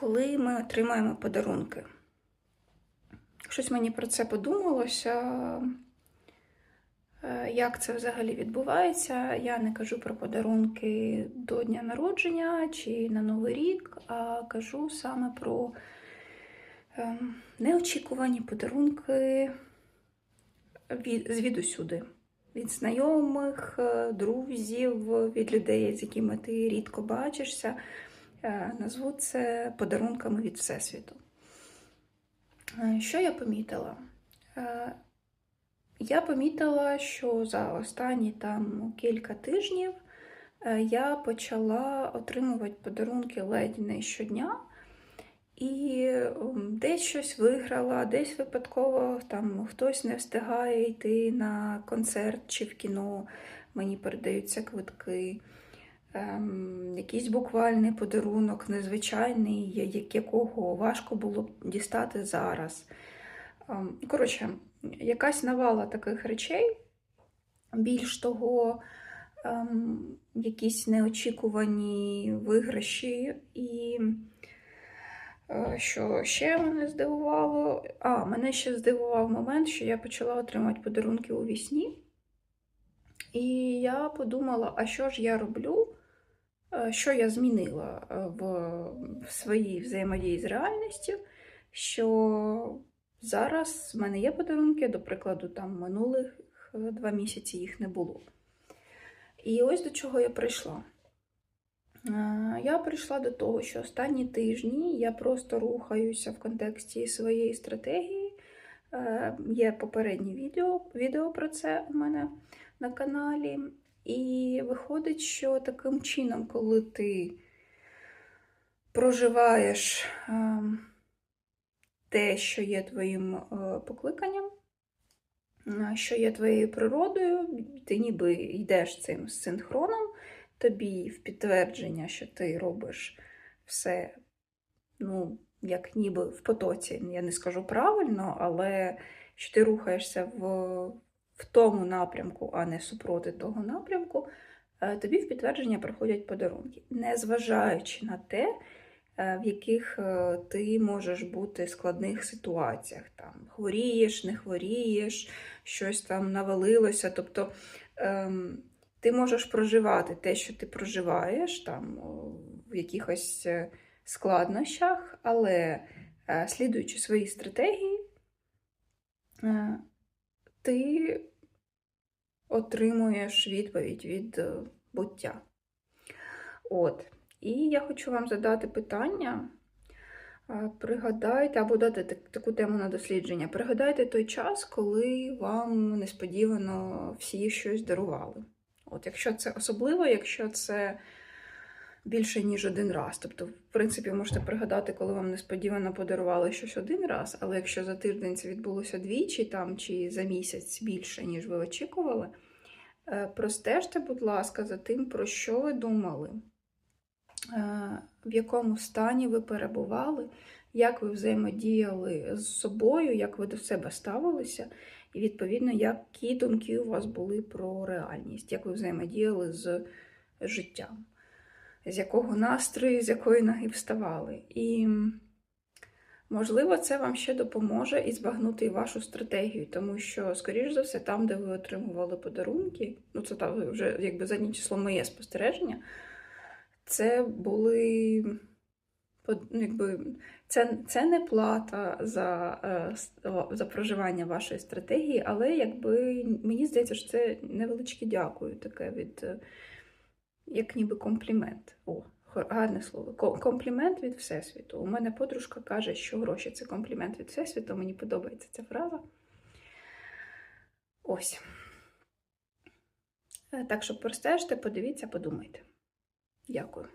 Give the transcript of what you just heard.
коли ми отримаємо подарунки. Щось мені про це подумалося. Е, Як це взагалі відбувається? Я не кажу про подарунки до дня народження чи на Новий рік, а кажу саме про ем, неочікувані подарунки від, звідусюди. Від знайомих, е, друзів, від людей, з якими ти рідко бачишся. Е, Назву це подарунками від Всесвіту. Е, Що я помітила? Е, Я помітила, що за останні там кілька тижнів я почала отримувати подарунки ледь не щодня. І десь щось виграла, десь випадково там хтось не встигає йти на концерт чи в кіно, мені передаються квитки. Ем, якийсь буквальний подарунок, незвичайний, якого важко було б дістати зараз. Ем, коротше, якась навала таких речей. Більш того, ем, якісь неочікувані виграші. І е, що ще мене здивувало? А, мене ще здивував момент, що я почала отримати подарунки у вісні. І я подумала, а що ж я роблю? Е, Що я змінила е, в, в своїй взаємодії з реальністю? Що зараз в мене є подарунки, до прикладу, там минулих е, два місяці їх не було. І ось до чого я прийшла. Я прийшла до того, що останні тижні я просто рухаюся в контексті своєї стратегії. Є попереднє відео, відео про це у мене на каналі. І виходить, що таким чином, коли ти проживаєш е, те, що є твоїм е, покликанням, е, що є твоєю природою, ти ніби йдеш цим синхроном, тобі в підтвердження, що ти робиш все, ну, як ніби в потоці, я не скажу правильно, але що ти рухаєшся в, в тому напрямку, а не супроти того напрямку, е, тобі в підтвердження приходять подарунки, незважаючи на те, е, в яких е, ти можеш бути в складних ситуаціях. Там хворієш, не хворієш, щось там навалилося. Тобто ем, ти можеш проживати те, що ти проживаєш, там в якихось складнощах, але слідуючи своїй стратегії, ти отримуєш відповідь від е, буття. От. І я хочу вам задати питання. Пригадайте, або дати так- таку тему на дослідження. Пригадайте той час, коли вам несподівано всі щось дарували. От, якщо це особливо, якщо це більше, ніж один раз. Тобто, в принципі, можете пригадати, коли вам несподівано подарували щось один раз, але якщо за тиждень це відбулося двічі там, чи за місяць більше, ніж ви очікували, е, простежте, будь ласка, за тим, про що ви думали, е, в якому стані ви перебували, як ви взаємодіяли з собою, як ви до себе ставилися, і, відповідно, які думки у вас були про реальність, як ви взаємодіяли з життям, з якого настрою, з якої ноги вставали. І, можливо, це вам ще допоможе і збагнути вашу стратегію, тому що, скоріш за все, там, де ви отримували подарунки, ну це там вже якби заднє число моє спостереження, це були. ну, Якби, це, це не плата за, е, за проживання вашої стратегії, але якби мені здається, що це невеличке дякую, таке від е, як ніби комплімент. О, гарне слово. Комплімент від Всесвіту. У мене подружка каже, що гроші це комплімент від Всесвіту. Мені подобається ця фраза. Ось. Е, Так що простежте, подивіться, подумайте. Дякую.